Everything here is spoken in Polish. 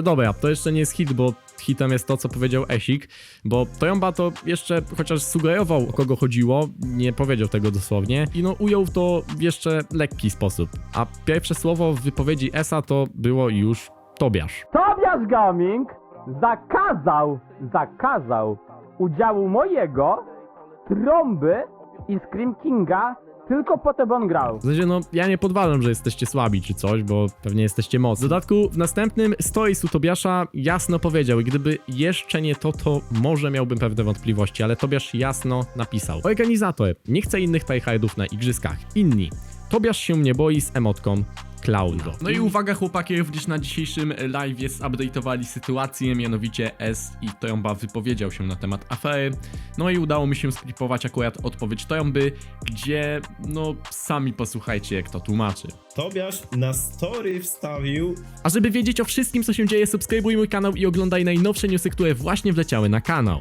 Ale dobra, to jeszcze nie jest hit, bo hitem jest to, co powiedział Esik, bo Toyomba to jeszcze chociaż sugerował, o kogo chodziło, nie powiedział tego dosłownie i no ujął to w jeszcze lekki sposób. A pierwsze słowo w wypowiedzi Esa to było już Tobiasz. Tobiasz Gaming zakazał, zakazał udziału mojego, trąby i Scream Kinga tylko po to, by on grał. W sensie, no, ja nie podwalam, że jesteście słabi czy coś, bo pewnie jesteście mocni. W dodatku, w następnym stories u Tobiasza jasno powiedział, i gdyby jeszcze nie to, to może miałbym pewne wątpliwości, ale Tobiasz jasno napisał. Organizator nie chce innych tryhardów na igrzyskach. Inni. Tobiasz się nie boi z emotką Klaudo. No i uwaga chłopaki, również na dzisiejszym live zupdate'owali sytuację, mianowicie S i Tromba wypowiedział się na temat afery. No i udało mi się sklipować akurat odpowiedź Tromby, gdzie no sami posłuchajcie jak to tłumaczy. Tobiasz na story wstawił A żeby wiedzieć o wszystkim co się dzieje, subskrybuj mój kanał i oglądaj najnowsze newsy, które właśnie wleciały na kanał.